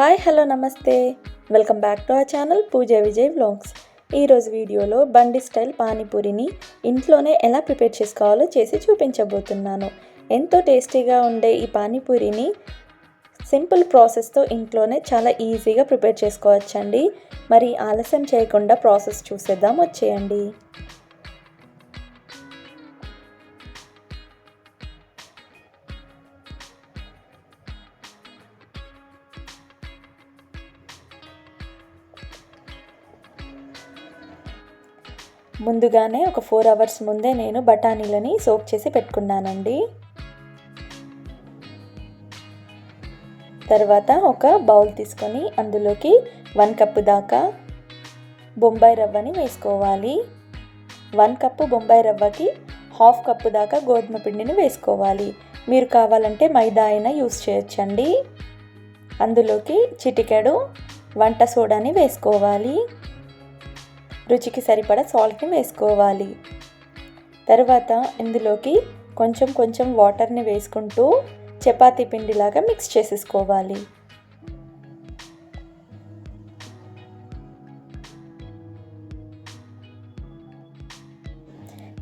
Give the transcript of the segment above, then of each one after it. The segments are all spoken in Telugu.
హాయ్ హలో నమస్తే. వెల్కమ్ బ్యాక్ టు ఆ ఛానల్ పూజ విజయ్ వ్లాగ్స్. ఈరోజు వీడియోలో బండి స్టైల్ పానీపూరిని ఇంట్లోనే ఎలా ప్రిపేర్ చేసుకోవాలో చేసి చూపించబోతున్నాను. ఎంతో టేస్టీగా ఉండే ఈ పానీపూరిని సింపుల్ ప్రాసెస్తో ఇంట్లోనే చాలా ఈజీగా ప్రిపేర్ చేసుకోవచ్చండి. మరి ఆలస్యం చేయకుండా ప్రాసెస్ చూసేద్దాం వచ్చేయండి. ముందుగానే ఒక ఫోర్ అవర్స్ ముందే నేను బఠానీలని సోక్ చేసి పెట్టుకున్నానండి. తర్వాత ఒక బౌల్ తీసుకొని అందులోకి వన్ కప్పు దాకా బొంబాయి రవ్వని వేసుకోవాలి. వన్ కప్పు బొంబాయి రవ్వకి హాఫ్ కప్పు దాకా గోధుమ పిండిని వేసుకోవాలి. మీరు కావాలంటే మైదా అయినా యూస్ చేయొచ్చండి. అందులోకి చిటికెడు వంట సోడాని వేసుకోవాలి. రుచికి సరిపడా సాల్ట్ని వేసుకోవాలి. తర్వాత ఇందులోకి కొంచెం కొంచెం వాటర్ని వేసుకుంటూ చపాతీ పిండిలాగా మిక్స్ చేసేసుకోవాలి.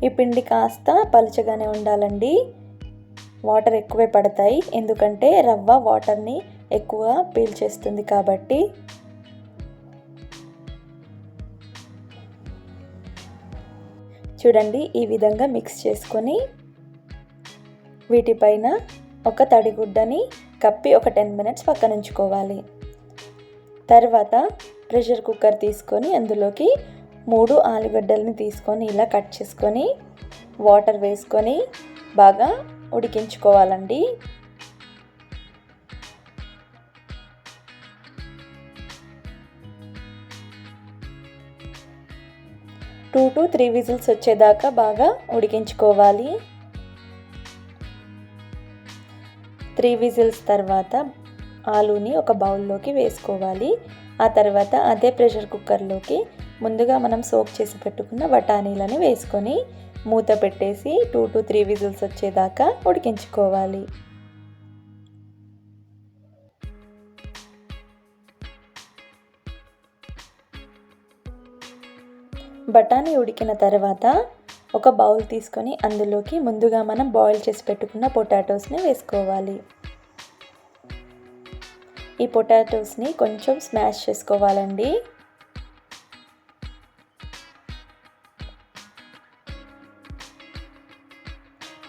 ఈ పిండి కాస్త పలుచగానే ఉండాలండి. వాటర్ ఎక్కువే పడతాయి ఎందుకంటే రవ్వ వాటర్ని ఎక్కువ పీల్చేస్తుంది కాబట్టి. చూడండి ఈ విధంగా మిక్స్ చేసుకొని వీటిపైన ఒక తడిగుడ్డని కప్పి ఒక టెన్ మినిట్స్ పక్కన ఉంచుకోవాలి. తర్వాత ప్రెషర్ కుక్కర్ తీసుకొని అందులోకి మూడు ఆలుగడ్డల్ని తీసుకొని ఇలా కట్ చేసుకొని వాటర్ వేసుకొని బాగా ఉడికించుకోవాలండి. టూ టు త్రీ విజిల్స్ వచ్చేదాకా బాగా ఉడికించుకోవాలి. త్రీ విజిల్స్ తర్వాత ఆలూని ఒక బౌల్లోకి వేసుకోవాలి. ఆ తర్వాత అదే ప్రెషర్ కుక్కర్లోకి ముందుగా మనం సోక్ చేసి పెట్టుకున్న బఠానీలని వేసుకొని మూత పెట్టేసి టూ టు త్రీ విజిల్స్ వచ్చేదాకా ఉడికించుకోవాలి. బఠానీ ఉడికిన తర్వాత ఒక బౌల్ తీసుకొని అందులోకి ముందుగా మనం బాయిల్ చేసి పెట్టుకున్న పొటాటోస్ని వేసుకోవాలి. ఈ పొటాటోస్ని కొంచెం స్మాష్ చేసుకోవాలండి.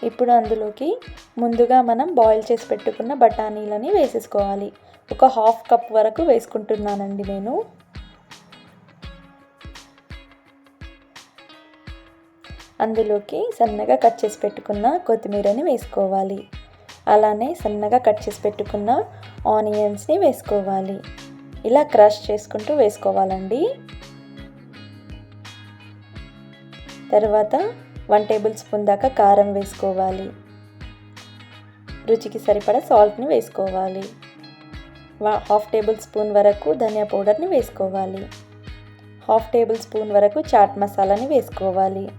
ఇప్పుడు అందులోకి ముందుగా మనం బాయిల్ చేసి పెట్టుకున్న బఠానీలని వేసేసుకోవాలి. ఒక హాఫ్ కప్ వరకు వేసుకుంటున్నానండి నేను. అందులోకి సన్నగా కట్ చేసి పెట్టుకున్న కొత్తిమీరని వేసుకోవాలి. అలానే సన్నగా కట్ చేసి పెట్టుకున్న ఆనియన్స్ని వేసుకోవాలి. ఇలా క్రష్ చేసుకుంటూ వేసుకోవాలండి. తర్వాత వన్ టేబుల్ స్పూన్ దాకా కారం వేసుకోవాలి. రుచికి సరిపడా సాల్ట్ని వేసుకోవాలి. హాఫ్ టేబుల్ స్పూన్ వరకు ధనియా పౌడర్ని వేసుకోవాలి. హాఫ్ టేబుల్ స్పూన్ వరకు చాట్ మసాలాని వేసుకోవాలి.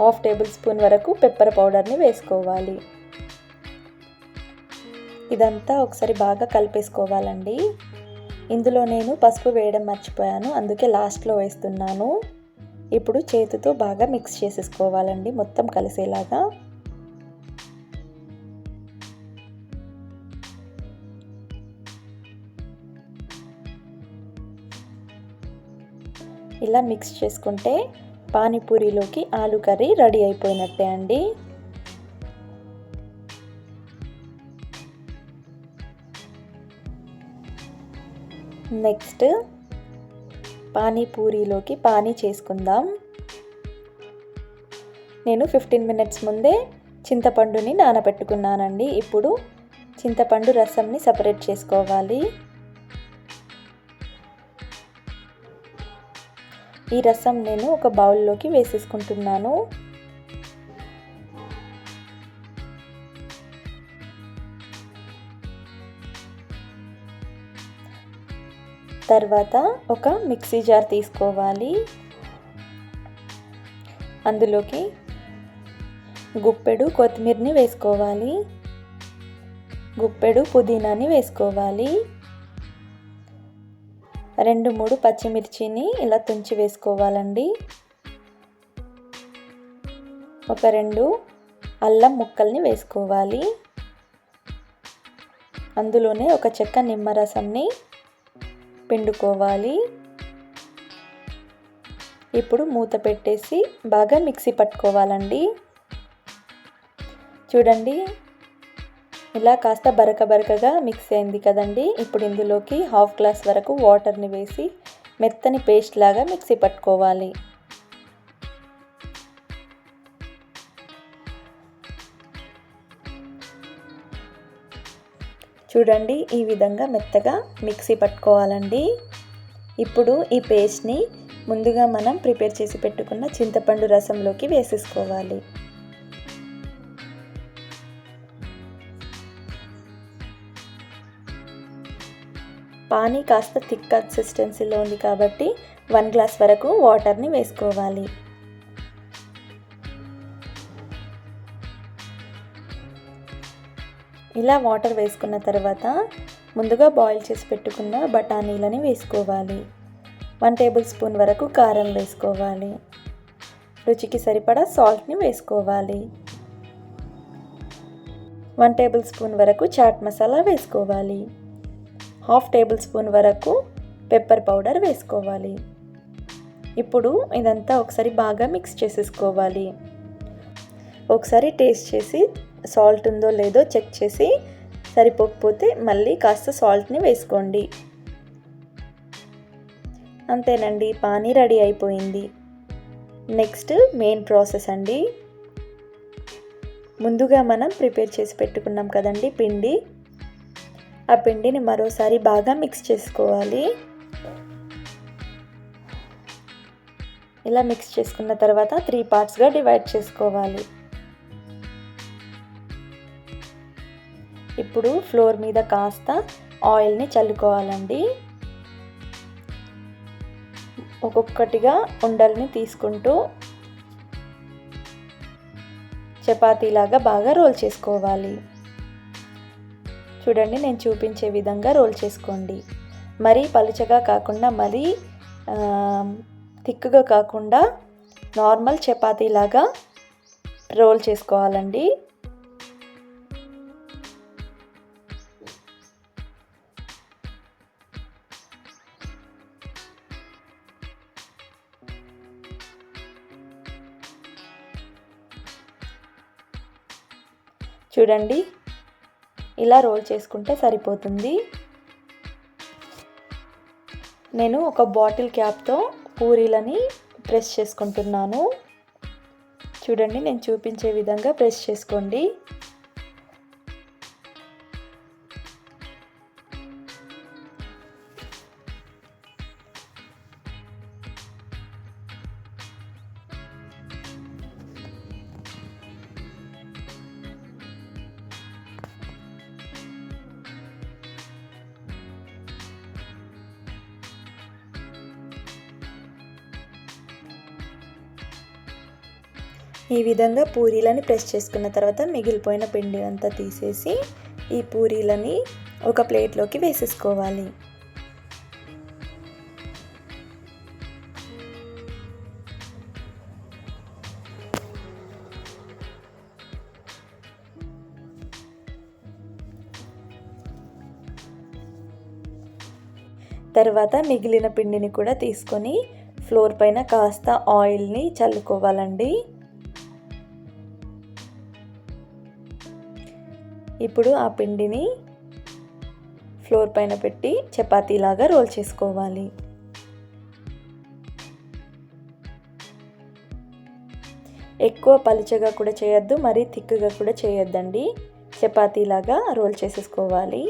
హాఫ్ టేబుల్ స్పూన్ వరకు పెప్పర్ పౌడర్ని వేసుకోవాలి. ఇదంతా ఒకసారి బాగా కలిపేసుకోవాలండి. ఇందులో నేను పసుపు వేయడం మర్చిపోయాను అందుకే లాస్ట్లో వేస్తున్నాను. ఇప్పుడు చేతితో బాగా మిక్స్ చేసేసుకోవాలండి మొత్తం కలిసేలాగా. ఇలా మిక్స్ చేసుకుంటే పానీపూరిలోకి ఆలు కర్రీ రెడీ అయిపోయినట్టే అండి. నెక్స్ట్ పానీపూరిలోకి పానీ చేసుకుందాం. నేను ఫిఫ్టీన్ మినిట్స్ ముందే చింతపండుని నానబెట్టుకున్నానండి. ఇప్పుడు చింతపండు రసంని సపరేట్ చేసుకోవాలి. ఈ రసం నేను ఒక బౌల్లోకి వేసేసుకుంటున్నాను. తర్వాత ఒక మిక్సీ జార్ తీసుకోవాలి. అందులోకి గుప్పెడు కొత్తిమీరని వేసుకోవాలి. గుప్పెడు పుదీనాని వేసుకోవాలి. రెండు మూడు పచ్చిమిర్చిని ఇలా తుంచి వేసుకోవాలండి. ఒక రెండు అల్లం ముక్కల్ని వేసుకోవాలి. అందులోనే ఒక చెక్క నిమ్మరసంని పిండుకోవాలి. ఇప్పుడు మూత పెట్టేసి బాగా మిక్సీ పట్టుకోవాలండి. చూడండి ఇలా కాస్త బరక బరకగా మిక్స్ అయింది కదండి. ఇప్పుడు ఇందులోకి హాఫ్ గ్లాస్ వరకు వాటర్ని వేసి మెత్తని పేస్ట్ లాగా మిక్సీ పట్టుకోవాలి. చూడండి ఈ విధంగా మెత్తగా మిక్సీ పట్టుకోవాలండి. ఇప్పుడు ఈ పేస్ట్ని ముందుగా మనం ప్రిపేర్ చేసి పెట్టుకున్న చింతపండు రసంలోకి వేసేసుకోవాలి. పానీ కాస్త థిక్ కన్సిస్టెన్సీలో ఉంది కాబట్టి వన్ గ్లాస్ వరకు వాటర్ని వేసుకోవాలి. ఇలా వాటర్ వేసుకున్న తర్వాత ముందుగా బాయిల్ చేసి పెట్టుకున్న బఠానీలని వేసుకోవాలి. వన్ టేబుల్ స్పూన్ వరకు కారం వేసుకోవాలి. రుచికి సరిపడా సాల్ట్ని వేసుకోవాలి. వన్ టేబుల్ స్పూన్ వరకు చాట్ మసాలా వేసుకోవాలి. హాఫ్ టేబుల్ స్పూన్ వరకు పెప్పర్ పౌడర్ వేసుకోవాలి. ఇప్పుడు ఇదంతా ఒకసారి బాగా మిక్స్ చేసేసుకోవాలి. ఒకసారి టేస్ట్ చేసి సాల్ట్ ఉందో లేదో చెక్ చేసి సరిపోకపోతే మళ్ళీ కాస్త సాల్ట్ని వేసుకోండి. అంతేనండి పానీ రెడీ అయిపోయింది. నెక్స్ట్ మెయిన్ ప్రాసెస్ అండి. ముందుగా మనం ప్రిపేర్ చేసి పెట్టుకున్నాం కదండి పిండి. ఆ పిండిని మరోసారి బాగా మిక్స్ చేసుకోవాలి. ఇలా మిక్స్ చేసుకున్న తర్వాత త్రీ పార్ట్స్గా డివైడ్ చేసుకోవాలి. ఇప్పుడు ఫ్లోర్ మీద కాస్త ఆయిల్ని చల్లుకోవాలండి. ఒక్కొక్కటిగా ఉండల్ని తీసుకుంటూ చపాతీలాగా బాగా రోల్ చేసుకోవాలి. చూడండి నేను చూపించే విధంగా రోల్ చేసుకోండి. మరీ పలుచగా కాకుండా మరీ థిక్గా కాకుండా నార్మల్ చపాతీలాగా రోల్ చేసుకోవాలండి. చూడండి ఇలా రోల్ చేసుకుంటే సరిపోతుంది. నేను ఒక బాటిల్ క్యాప్తో పూరీలని ప్రెస్ చేసుకుంటున్నాను. చూడండి నేను చూపించే విధంగా ప్రెస్ చేసుకోండి. ఈ విధంగా పూరీలని ప్రెస్ చేసుకున్న తర్వాత మిగిలిపోయిన పిండి అంతా తీసేసి ఈ పూరీలని ఒక ప్లేట్లోకి వేసేసుకోవాలి. తర్వాత మిగిలిన పిండిని కూడా తీసుకొని ఫ్లోర్ పైన కాస్త ఆయిల్ని చల్లుకోవాలండి. ఇప్పుడు ఆ పిండిని ఫ్లోర్ పైన పెట్టి చపాతీలాగా రోల్ చేసుకోవాలి. ఎక్కువ పలుచగా కూడా చేయొద్దు మరీ థిక్గా కూడా చేయొద్దండి. చపాతీలాగా రోల్ చేసేసుకోవాలి.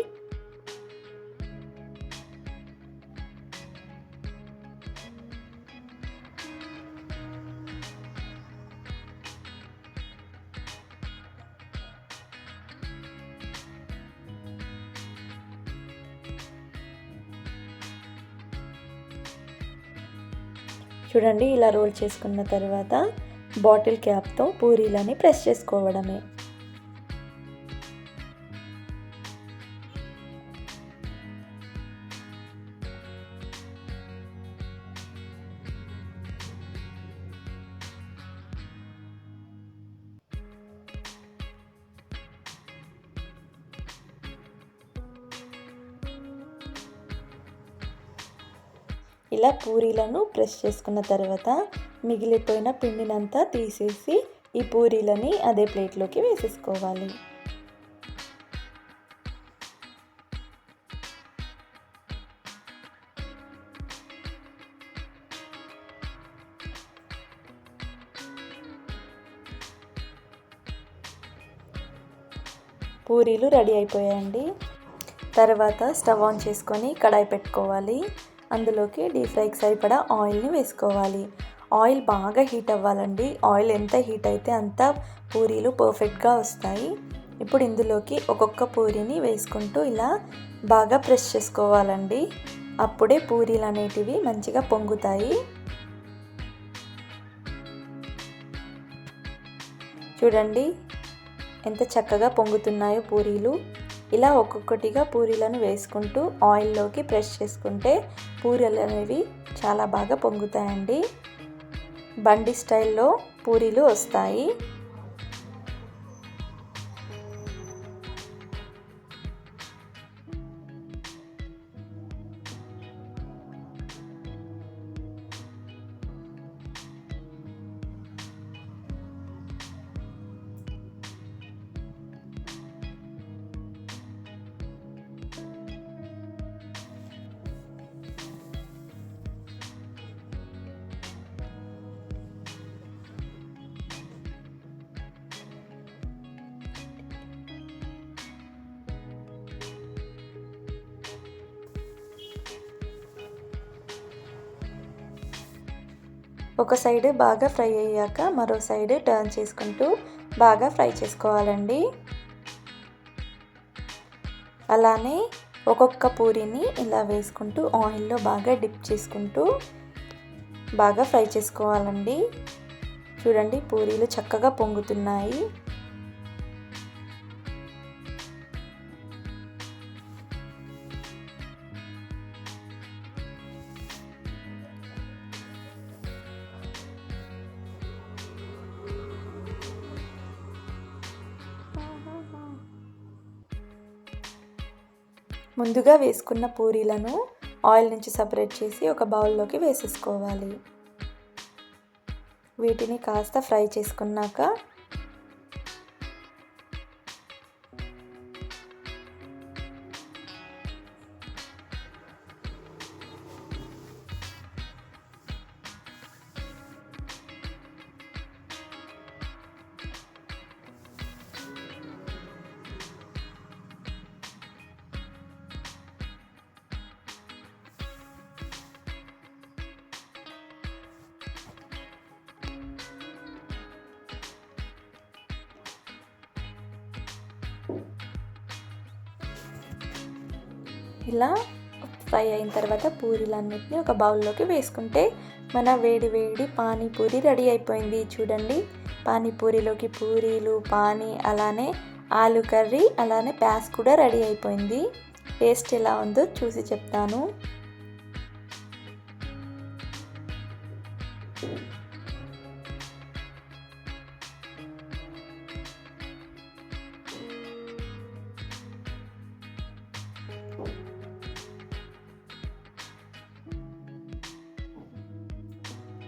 చూడండి ఇలా రోల్ చేసుకున్న తర్వాత బాటిల్ క్యాప్తో పూరీలని ప్రెస్ చేసుకోవడమే. పూరీలను ప్రెస్ చేసుకున్న తర్వాత మిగిలిపోయిన పిండినంతా తీసేసి ఈ పూరీలని అదే ప్లేట్లోకి వేసేసుకోవాలి. పూరీలు రెడీ అయిపోయాయండి. తర్వాత స్టవ్ ఆన్ చేసుకొని కడాయి పెట్టుకోవాలి. అందులోకి డీప్ ఫ్రైకి సరిపడా ఆయిల్ని వేసుకోవాలి. ఆయిల్ బాగా హీట్ అవ్వాలండి. ఆయిల్ ఎంత హీట్ అయితే అంత పూరీలు పర్ఫెక్ట్గా వస్తాయి. ఇప్పుడు ఇందులోకి ఒక్కొక్క పూరీని వేసుకుంటూ ఇలా బాగా ప్రెస్ చేసుకోవాలండి. అప్పుడే పూరీలు అనేటివి మంచిగా పొంగుతాయి. చూడండి ఎంత చక్కగా పొంగుతున్నాయో పూరీలు. ఇలా ఒక్కొక్కటిగా పూరీలను వేసుకుంటూ ఆయిల్లోకి ప్రెస్ చేసుకుంటే పూరీలు అనేవి చాలా బాగా పొంగుతాయండి. బండి స్టైల్లో పూరీలు వస్తాయి. ఒక సైడ్ బాగా ఫ్రై అయ్యాక మరో సైడ్ టర్న్ చేసుకుంటూ బాగా ఫ్రై చేసుకోవాలండి. అలానే ఒక్కొక్క పూరిని ఇలా వేసుకుంటూ ఆయిల్లో బాగా డిప్ చేసుకుంటూ బాగా ఫ్రై చేసుకోవాలండి. చూడండి పూరీలు చక్కగా పొంగుతున్నాయి. ముందుగా వేసుకున్న పూరీలను ఆయిల్ నుంచి సపరేట్ చేసి ఒక బౌల్లోకి వేసేసుకోవాలి. వీటిని కాస్త ఫ్రై చేసుకున్నాక ఇలా ఫ్రై అయిన తర్వాత పూరీలన్నింటినీ ఒక బౌల్లోకి వేసుకుంటే మన వేడి వేడి పానీపూరి రెడీ అయిపోయింది. చూడండి పానీపూరిలోకి పూరీలు పానీ అలానే ఆలు కర్రీ అలానే ప్యాస్ కూడా రెడీ అయిపోయింది. టేస్ట్ ఎలా ఉందో చూసి చెప్తాను.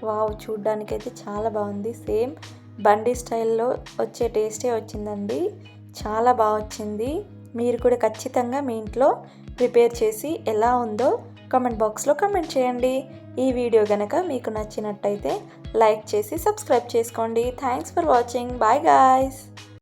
వావ్ చూడ్డానికైతే చాలా బాగుంది. సేమ్ బండి స్టైల్లో వచ్చే టేస్టే వచ్చిందండి. చాలా బాగా వచ్చింది. మీరు కూడా ఖచ్చితంగా మీ ఇంట్లో ప్రిపేర్ చేసి ఎలా ఉందో కామెంట్ బాక్స్లో కామెంట్ చేయండి. ఈ వీడియో కనుక మీకు నచ్చినట్టయితే లైక్ చేసి సబ్స్క్రైబ్ చేసుకోండి. Thanks for watching. Bye guys.